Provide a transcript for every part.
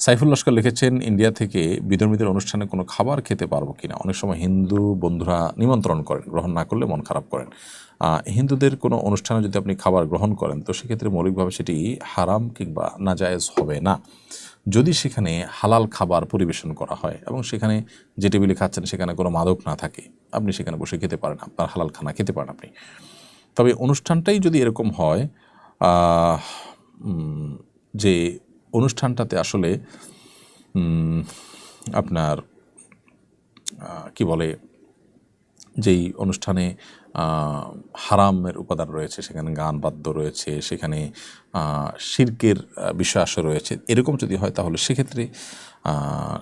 সাইফুল লস্কর লিখেছেন, ইন্ডিয়া থেকে বিধর্মীদের অনুষ্ঠানে কোনো খাবার খেতে পারব কিনা অনেক সময় হিন্দু বন্ধুরা নিমন্ত্রণ করেন, গ্রহণ না করলে মন খারাপ করেন। হিন্দুদের কোনো অনুষ্ঠানে যদি আপনি খাবার গ্রহণ করেন, তো সেক্ষেত্রে মৌলিকভাবে সেটি হারাম কিংবা নাজায়েজ হবে না। যদি সেখানে হালাল খাবার পরিবেশন করা হয় এবং সেখানে যে টেবিলে খাচ্ছেন, সেখানে কোনো মাদক না থাকে, আপনি সেখানে বসে খেতে পারেন, আপনার হালাল খানা খেতে পারেন আপনি। তবে অনুষ্ঠানটাই যদি এরকম হয় যে অনুষ্ঠানটাতে আসলে আপনার কি বলে, যেই অনুষ্ঠানে হারামের উপাদান রয়েছে, সেখানে গান বাদ্য রয়েছে, সেখানে শির্কের আসে রয়েছে, এরকম যদি হয় তাহলে সেক্ষেত্রে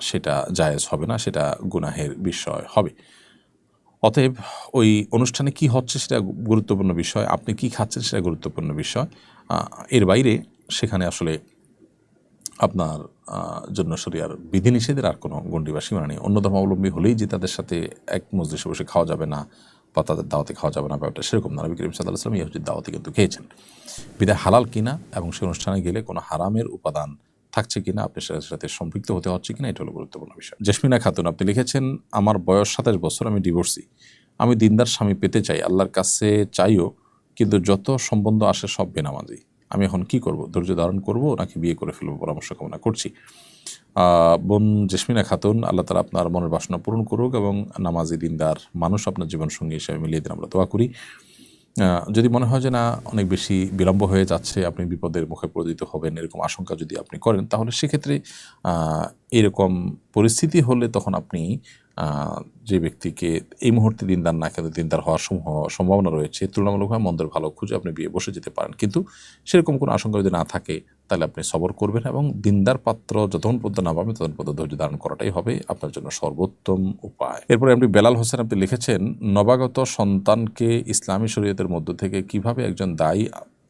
সেটা জায়েজ হবে না, সেটা গুনাহের বিষয় হবে। অতএব ওই অনুষ্ঠানে কি হচ্ছে সেটা গুরুত্বপূর্ণ বিষয়, আপনি কি খাচ্ছেন সেটা গুরুত্বপূর্ণ বিষয় এর বাইরে সেখানে আসলে আপনার জন্য শরিয়ার বিধিনিষেধের আর কোনো গণ্ডি বা সীমানা নেই। অন্য ধর্মাবলম্বী হলেই যে তাদের সাথে এক মজলিসে বসে খাওয়া যাবে না বা তাদের দাওয়াতে খাওয়া যাবে না ব্যাপারটা সেরকম না। নবী করিম সাল্লাহ আসলাম ইয়াহুদ্দিন দাওয়াতে কিন্তু খেয়েছেন। বিদায় হালাল কিনা এবং সেই অনুষ্ঠানে গেলে কোনো হারামের উপাদান থাকছে কিনা আপনার সাথে সম্পৃক্ত হতে হচ্ছে কিনা, এটা হলো গুরুত্বপূর্ণ বিষয়। জেসমিনা খাতুন, আপনি লিখেছেন, আমার বয়স সাতাশ বছর, আমি ডিভোর্সি আমি দিনদার স্বামী পেতে চাই, আল্লাহর কাছে চাইও, কিন্তু যত সম্বন্ধ আসে সব বেনামাজি। আমি এখন কি করব? ধৈর্য ধারণ করব নাকি বিয়ে করে ফেলব পরামর্শ কামনা করছি? বোন জেসমিনা খাতুন, আল্লাহ তালা আপনার মনের বাসনা পূরণ করুক এবং নামাজি দিনদার মানুষ আপনার জীবনসঙ্গী হিসেবে মিলিয়ে দিন আমরা দোয়া করি। যদি মনে হয় যে না, অনেক বেশি বিলম্ব হয়ে যাচ্ছে, আপনি বিপদের মুখে পরিচিত হবেন, এরকম আশঙ্কা যদি আপনি করেন, তাহলে সেক্ষেত্রে এরকম পরিস্থিতি হলে তখন আপনি যে ব্যক্তিকে এই মুহূর্তে দিনদার না খেতে দিনদার হওয়ার সম্ভাবনা রয়েছে তুলনামূলকভাবে মন্দের ভালো খুঁজে আপনি বিয়ে বসে যেতে পারেন। কিন্তু সেরকম কোনো আশঙ্কা যদি না থাকে, তাহলে আপনি সবর করবেন এবং দিনদার পাত্র যতক্ষণ পর্যন্ত না পাবেন, ততক্ষণ পর্যন্ত ধৈর্য ধারণ করাটাই হবে আপনার জন্য সর্বোত্তম উপায়। এরপরে আপনি বেলাল হোসেন আপনি লিখেছেন, নবাগত সন্তানকে ইসলামী শরীয়তের মধ্য থেকে কীভাবে একজন দায়ী,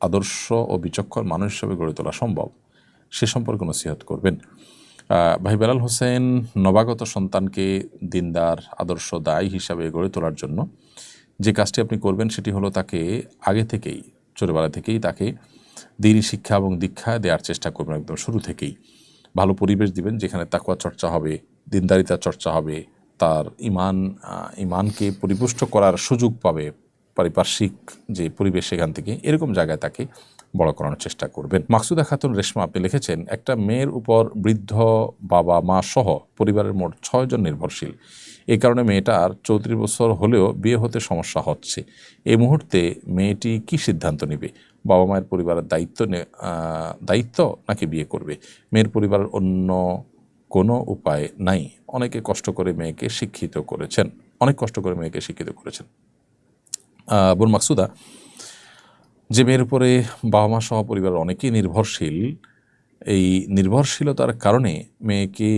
আদর্শ ও বিচক্ষণ মানুষ হিসেবে গড়ে তোলা সম্ভব, সে সম্পর্কে নসিহত করবেন। ভাই বেলাল হোসেন নবাগত সন্তানকে দিনদার, আদর্শ, দায়ী হিসাবে গড়ে তোলার জন্য যে কাজটি আপনি করবেন সেটি হলো তাকে আগে থেকেই, ছোটোবেলা থেকেই তাকে দিনই শিক্ষা এবং দীক্ষা দেওয়ার চেষ্টা করবেন একদম শুরু থেকেই। ভালো পরিবেশ দিবেন যেখানে তাকুয়া চর্চা হবে দিনদারিতার চর্চা হবে, তার ইমান ইমানকে পরিপুষ্ট করার সুযোগ পাবে। পারিপার্শ্বিক যে পরিবেশ সেখান থেকে এরকম জায়গায় তাকে বড় করানোর চেষ্টা করবেন। মাকসুদা খাতুন রেশমা, আপনি লিখেছেন, একটা মেয়ের উপর বৃদ্ধ বাবা, মা সহ পরিবারের মোট ছয়জন নির্ভরশীল। এই কারণে মেয়েটার চৌত্রিশ বছর হলেও বিয়ে হতে সমস্যা হচ্ছে। এই মুহূর্তে মেয়েটি কি সিদ্ধান্ত নেবে? বাবা মায়ের পরিবারের দায়িত্ব দায়িত্ব নাকি বিয়ে করবে? মেয়ের পরিবারের অন্য কোনো উপায় নাই। অনেকে কষ্ট করে মেয়েকে শিক্ষিত করেছেন। অনেক কষ্ট করে মেয়েকে শিক্ষিত করেছেন। বোন মাকসুদা, যে মেয়ের উপরে বাবা মা সহ পরিবারের অনেকেই নির্ভরশীল, এই নির্ভরশীলতার কারণে মেয়েকে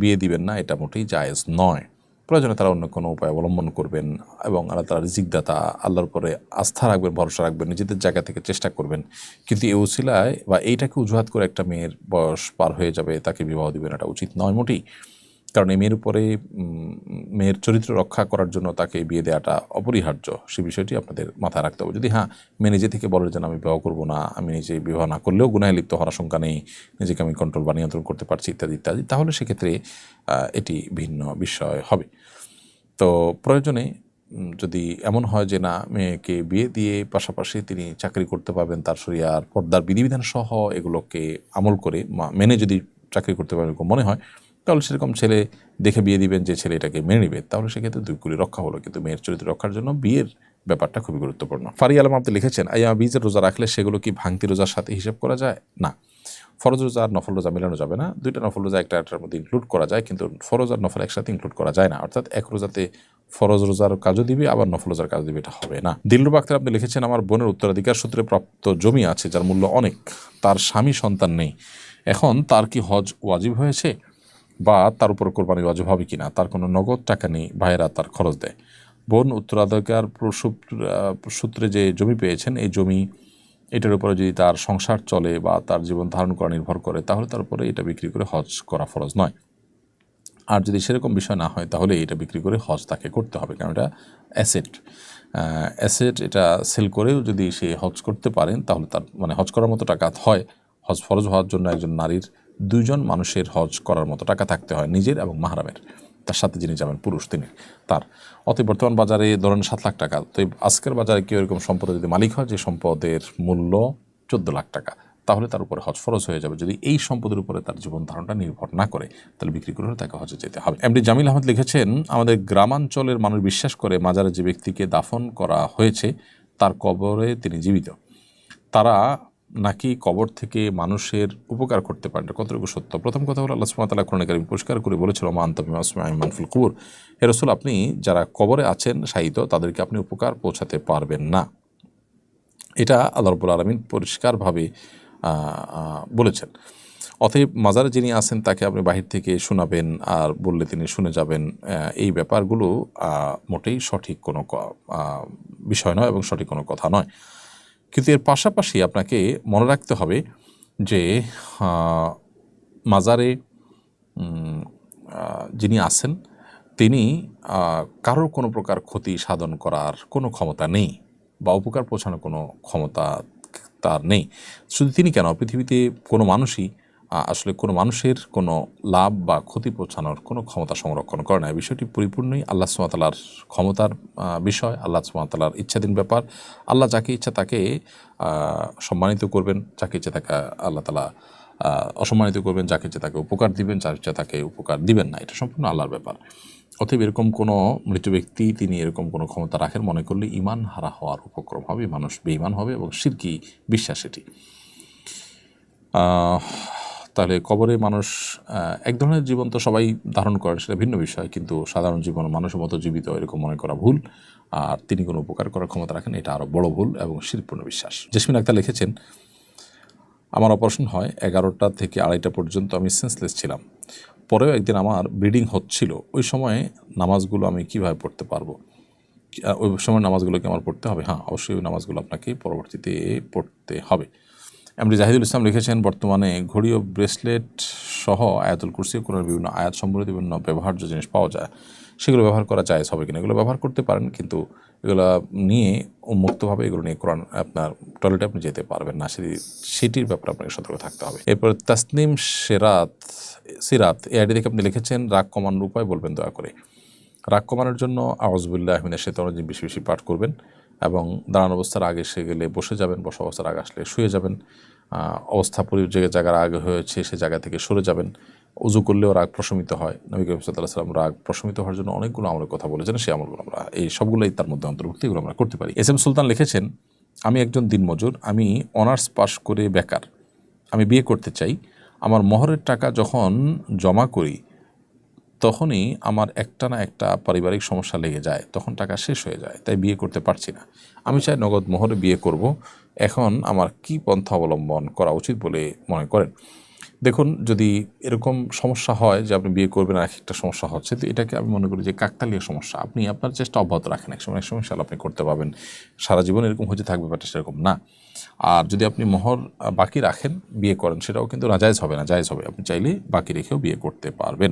বিয়ে দিবেন না, এটা মোটেই জায়েজ নয়। প্রয়োজনে তারা অন্য কোনো উপায় অবলম্বন করবেন এবং আল্লাহ তারা রিজিকদাতা আল্লাহর উপরে আস্থা রাখবেন, ভরসা রাখবেন, নিজেদের জায়গা থেকে চেষ্টা করবেন। কিন্তু এই উসিলায় বা এইটাকে অজুহাত করে একটা মেয়ের বয়স পার হয়ে যাবে, তাকে বিবাহ দিবেন এটা উচিত নয় মোটেই। কারণ এই মেয়ের উপরে মেয়ের চরিত্র রক্ষা করার জন্য তাকে বিয়ে দেওয়াটা অপরিহার্য। সে বিষয়টি আপনাদের মাথায় রাখতে হবে। যদি হ্যাঁ মেয়ে নিজে থেকে বলে যে না, আমি বিবাহ করব না আমি নিজে বিবাহ না করলেও গুনায় লিপ্ত হওয়ার আশঙ্কা নেই নিজেকে আমি কন্ট্রোল বা নিয়ন্ত্রণ করতে পারছি ইত্যাদি ইত্যাদি তাহলে সেক্ষেত্রে এটি ভিন্ন বিষয় হবে। তো প্রয়োজনে যদি এমন হয় যে না মেয়েকে বিয়ে দিয়ে পাশাপাশি তিনি চাকরি করতে পারবেন তার শরিয়ার পর্দার বিধিবিধান সহ এগুলোকে আমল করে মেনে যদি চাকরি করতে পারবেন এরকম মনে হয় তাহলে সেরকম ছেলে দেখে বিয়ে দিবেন যে ছেলে এটাকে মেনে নেবে, তাহলে সেক্ষেত্রে দুইগুলি রক্ষা হলো। কিন্তু মেয়ের চরিত্র রক্ষার জন্য বিয়ের ব্যাপারটা খুবই গুরুত্বপূর্ণ। ফারি আলম, আপনি লিখেছেন আইয়া বীজের রোজা রাখলে সেগুলো কি ভাঙতি রোজার সাথে হিসাব করা যায়? না। ফরজ রোজা আর নফল রোজা মেলানো যাবে না। দুইটা নফল রোজা একটা একটার মধ্যে ইনক্লুড করা যায়, কিন্তু ফরজ আর নফল একসাথে ইনক্লুড করা যায় না। অর্থাৎ এক রোজাতে ফরজ রোজার কাজও দিবে, আবার নফল রোজার কাজও দিবে, এটা হবে না। দিলরুব আক্তার আপনি লিখেছেন, আমার বোনের উত্তরাধিকার সূত্রে প্রাপ্ত জমি আছে, যার মূল্য অনেক। তার স্বামী সন্তান নেই। এখন তার কি হজ ওয়াজিব হয়েছে? বা তার উপর কোরবানি ওয়াজিব হবে কিনা, তার কোনো নগদ টাকা নেই, ভাইয়েরা তার খরচ দেয়। বোন উত্তরাধিকার সূত্রে যে জমি পেয়েছেন, এই জমি, এটার উপরে যদি তার সংসার চলে বা তার জীবন ধারণ করা নির্ভর করে, তাহলে তার উপরে এটা বিক্রি করে হজ করা ফরজ নয়। আর যদি সেরকম বিষয় না হয়, তাহলে এটা বিক্রি করে হজ তাকে করতে হবে, কারণ এটা অ্যাসেট। অ্যাসেট এটা সেল করেও যদি সে হজ করতে পারেন, তাহলে তার মানে হজ করার মতো টাকা হয়, হজ ফরজ হওয়ার জন্য একজন নারীর দুইজন মানুষের হজ করার মতো টাকা থাকতে হয় নিজের এবং মাহারামের। তার সাথে যিনি যাবেন পুরুষ, তিনি তার। অতি বর্তমান বাজারে ধরেন সাত লাখ টাকা। তো আজকের বাজারে কেউ এরকম সম্পদের যদি মালিক হয়, যে সম্পদের মূল্য চোদ্দ লাখ টাকা, তাহলে তার উপরে হজ ফরজ হয়ে যাবে। যদি এই সম্পদের উপরে তার জীবন ধারণটা নির্ভর না করে, তাহলে বিক্রি করে তাকে হজে যেতে হবে। এমডি জামিল আহমেদ লিখেছেন, আমাদের গ্রামাঞ্চলের মানুষ বিশ্বাস করে মাজারে যে ব্যক্তিকে দাফন করা হয়েছে, তার কবরে তিনি জীবিত। তারা নাকি কবর থেকে মানুষের উপকার করতে পারেন? কতটুকু সত্য? প্রথম কথা হলো, আল্লাহ সুমাতাল্লাহ কোরআনকারী পরিষ্কার করে বলেছিল, মা আন্তমিমানফুল কুবুর। হে রসুল, আপনি যারা কবরে আছেন সাহিত্য তাদেরকে আপনি উপকার পৌঁছাতে পারবেন না। এটা আল্লাহ রবুল আলমিন পরিষ্কারভাবে বলেছেন। অতএব মাজারে যিনি আছেন, তাকে আপনি বাহির থেকে শোনাবেন আর বললে তিনি শুনে যাবেন। এই ব্যাপারগুলো মোটেই সঠিক কোনো বিষয় নয় এবং সঠিক কোনো কথা নয়। কিন্তু এর পাশাপাশি আপনাকে মনে রাখতে হবে যে মাজারে যিনি আছেন, তিনি কারোর কোনো প্রকার ক্ষতি সাধন করার কোনো ক্ষমতা নেই বা উপকার পৌঁছানোর কোনো ক্ষমতা তার নেই। শুধু তিনি কেন? পৃথিবীতে কোনো মানুষই আসলে কোনো মানুষের কোনো লাভ বা ক্ষতি পৌঁছানোর কোনো ক্ষমতা সংরক্ষণ করে না। বিষয়টি পরিপূর্ণই আল্লাহ সুমাতালার ক্ষমতার বিষয়, আল্লাহ সুমাতালার ইচ্ছাধীন ব্যাপার। আল্লাহ যাকে ইচ্ছা তাকে সম্মানিত করবেন, যাকে ইচ্ছা তাকে আল্লাহ তালা অসম্মানিত করবেন, যাকে ইচ্ছা তাকে উপকার দিবেন, যার ইচ্ছা তাকে উপকার দিবেন না। এটা সম্পূর্ণ আল্লাহর ব্যাপার। অতএব এরকম কোনো মৃত ব্যক্তি, তিনি এরকম কোনো ক্ষমতা রাখেন, মনে করলে ইমান হারা হওয়ার উপক্রম হবে, মানুষ বেঈমান হবে এবং সিরকি বিশ্বাস এটি। তাহলে কবরে মানুষ এক ধরনের জীবন তো সবাই ধারণ করেন, সেটা ভিন্ন বিষয়, কিন্তু সাধারণ জীবন মানুষের মতো জীবিত এরকম মনে করা ভুল। আর তিনি কোনো উপকার করার ক্ষমতা রাখেন, এটা আরও বড় ভুল এবং শিরপূর্ণ বিশ্বাস। জেসমিন আক্তার লিখেছেন, আমার অপারেশন হয় এগারোটা থেকে আড়াইটা পর্যন্ত আমি সেন্সলেস ছিলাম। পরেও একদিন আমার ব্লিডিং হচ্ছিল। ওই সময়ে নামাজগুলো আমি কীভাবে পড়তে পারব? ওই সময় নামাজগুলোকে আমার পড়তে হবে? হ্যাঁ অবশ্যই ওই নামাজগুলো আপনাকে পরবর্তীতে পড়তে হবে। এমনি জাহিদুল ইসলাম লিখেছেন, বর্তমানে ঘড়ি ও ব্রেসলেট সহ আয়াতুল কুরসি কোনো বিভিন্ন আয়াত সম্বলিত বিভিন্ন ব্যবহার্য জিনিস পাওয়া যায়। সেগুলো ব্যবহার করা যায় হবে কিনা এগুলো ব্যবহার করতে পারেন, কিন্তু এগুলো নিয়ে উন্মুক্তভাবে এগুলো নিয়ে কোরআন, আপনার টয়লেটে আপনি যেতে পারবেন না। সেটি, সেটির ব্যাপারে আপনাকে সতর্ক থাকতে হবে। এরপর তাসনিম সেরাত, সিরাত এই আইডি থেকে আপনি লিখেছেন, রাগ কমানোর উপায় বলবেন দয়া করে। রাগ কমানোর জন্য আওয়াজবুল্লাহ আহমিনের সে তরজিম বেশি বেশি পাঠ করবেন। এবং দাঁড়ানো অবস্থার আগে সে গেলে বসে যাবেন বসা অবস্থার আগে আসলে শুয়ে যাবেন। অবস্থা পরি যে জায়গার আগে হয়েছে সে জায়গা থেকে সরে যাবেন। উজু করলেও রাগ প্রশমিত হয়। নবী করিম সাল্লাম রাগ প্রশমিত হওয়ার জন্য অনেকগুলো আমলের কথা বলেছেন, সেই আমলগুলো আমরা, এই সবগুলোই তার মধ্যে অন্তর্ভুক্ত, এগুলো আমরা করতে পারি। এস এম সুলতান লিখেছেন, আমি একজন দিনমজুর, আমি অনার্স পাশ করে বেকার, আমি বিয়ে করতে চাই, আমার মহরের টাকা যখন জমা করি তখনই আমার একটা না একটা পারিবারিক সমস্যা লেগে যায়। তখন টাকা শেষ হয়ে যায়, তাই বিয়ে করতে পারছি না। আমি চাই নগদ মোহরে বিয়ে করব। এখন আমার কি পন্থা অবলম্বন করা উচিত বলে মনে করেন? দেখুন, যদি এরকম সমস্যা হয় যে আপনি বিয়ে করবেন আর এক একটা সমস্যা হচ্ছে, তো এটাকে আমি মনে করি যে কাকতালীয় সমস্যা। আপনি আপনার চেষ্টা অব্যাহত রাখেন, এক সময় এক সময় আপনি করতে পারবেন। সারা জীবন এরকম হতে থাকবে ব্যাপারটা সেরকম না। আর যদি আপনি মোহর বাকি রাখেন, বিয়ে করেন, সেটাও কিন্তু নাজায়জ হবে না, জায়েজ হবে। আপনি চাইলে বাকি রেখেও বিয়ে করতে পারবেন।